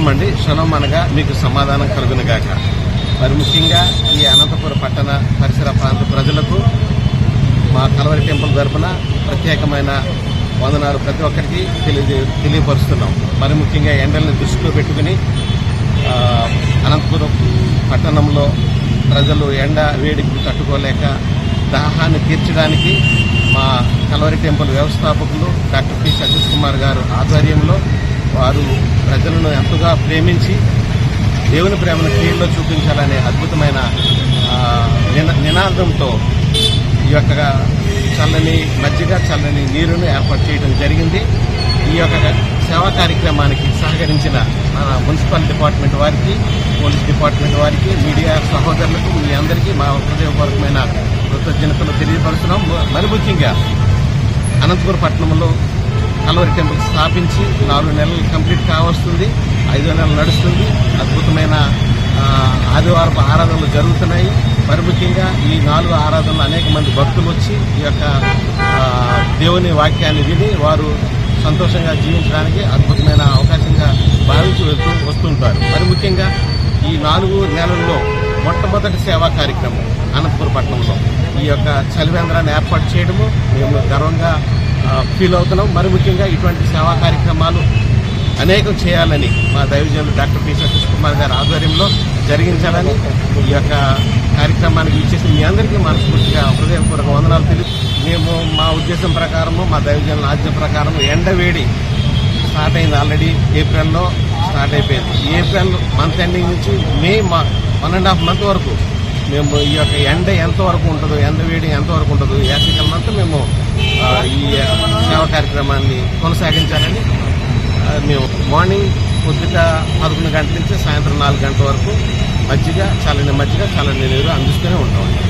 క్షణం అండి క్షణం అనగా మీకు సమాధానం కలుగునుగాక. మరి ముఖ్యంగా ఈ అనంతపురం పట్టణ పరిసర ప్రాంత ప్రజలకు మా కలవరి టెంపుల్ తరపున ప్రత్యేకమైన వందనాలు ప్రతి ఒక్కరికి తెలియ తెలియపరుస్తున్నాం. మరి ముఖ్యంగా ఎండల్ని దృష్టిలో పెట్టుకుని అనంతపురం పట్టణంలో ప్రజలు ఎండ వేడికి తట్టుకోలేక దాహాన్ని తీర్చడానికి మా కలవరి టెంపుల్ వ్యవస్థాపకులు డాక్టర్ పి. సతీష్ కుమార్ గారు ఆధ్వర్యంలో వారు ప్రజలను ఎంతగా ప్రేమించి దేవుని ప్రేమను క్రియల్లో చూపించాలనే అద్భుతమైన నిన నినాదంతో ఈ యొక్క చల్లని మజ్జిగ చల్లని నీరును ఏర్పాటు చేయడం జరిగింది. ఈ యొక్క సేవా కార్యక్రమానికి సహకరించిన మన మున్సిపల్ డిపార్ట్మెంట్ వారికి పోలీస్ డిపార్ట్మెంట్ వారికి మీడియా సహోదరులకు మీ అందరికీ మా హృదయపూర్వకమైన కృతజ్ఞతలు తెలియపరుస్తున్నాం. మరి ముఖ్యంగా అనంతపురం పట్టణంలో కలవరి టెంపుల్ స్థాపించి నాలుగు నెలలు కంప్లీట్ కావస్తుంది ఐదో నెలలు నడుస్తుంది. అద్భుతమైన ఆదివారపు ఆరాధనలు జరుగుతున్నాయి. మరి ముఖ్యంగా ఈ నాలుగు ఆరాధనలు అనేక మంది భక్తులు వచ్చి ఈ యొక్క దేవుని వాక్యాన్ని విని వారు సంతోషంగా జీవించడానికి అద్భుతమైన అవకాశంగా భావించి వెళ్తూ వస్తుంటారు. మరి ముఖ్యంగా ఈ నాలుగు నెలల్లో మొట్టమొదటి సేవా కార్యక్రమం అనంతపురం పట్టణంలో. ఈ యొక్క చలివేంద్రాన్ని ఏర్పాటు చేయడము మేము గర్వంగా ఫీల్ అవుతున్నాం. మరి ముఖ్యంగా ఇటువంటి సేవా కార్యక్రమాలు అనేకం చేయాలని మా దైవజనులు డాక్టర్ పి సతీష్ కుమార్ గారి ఆధ్వర్యంలో జరిగించాలని ఈ యొక్క కార్యక్రమానికి ఇచ్చేసి మీ అందరికీ మనస్ఫూర్తిగా హృదయపూర్వక వందనాలు తెలియదు మేము మా ఉద్దేశం ప్రకారము మా దైవజనుల ఆజ్ఞ ప్రకారం ఎండవేడి స్టార్ట్ అయింది ఆల్రెడీ ఏప్రిల్లో స్టార్ట్ అయిపోయింది. ఏప్రిల్ మంత్ ఎండింగ్ నుంచి మే మా వన్ అండ్ హాఫ్ మంత్ వరకు మేము ఈ యొక్క ఎండ ఎంతవరకు ఉంటుందో ఎండ వేడి ఎంతవరకు ఉంటుందో యాసికల్ మేము ఈ సేవా కార్యక్రమాన్ని కొనసాగించాలని మేము మార్నింగ్ పొద్దుట పదకొండు గంటల నుంచి సాయంత్రం నాలుగు గంటల వరకు మజ్జిగ చల్లని మజ్జిగ చల్లని నీరు అందిస్తూనే ఉంటామండి.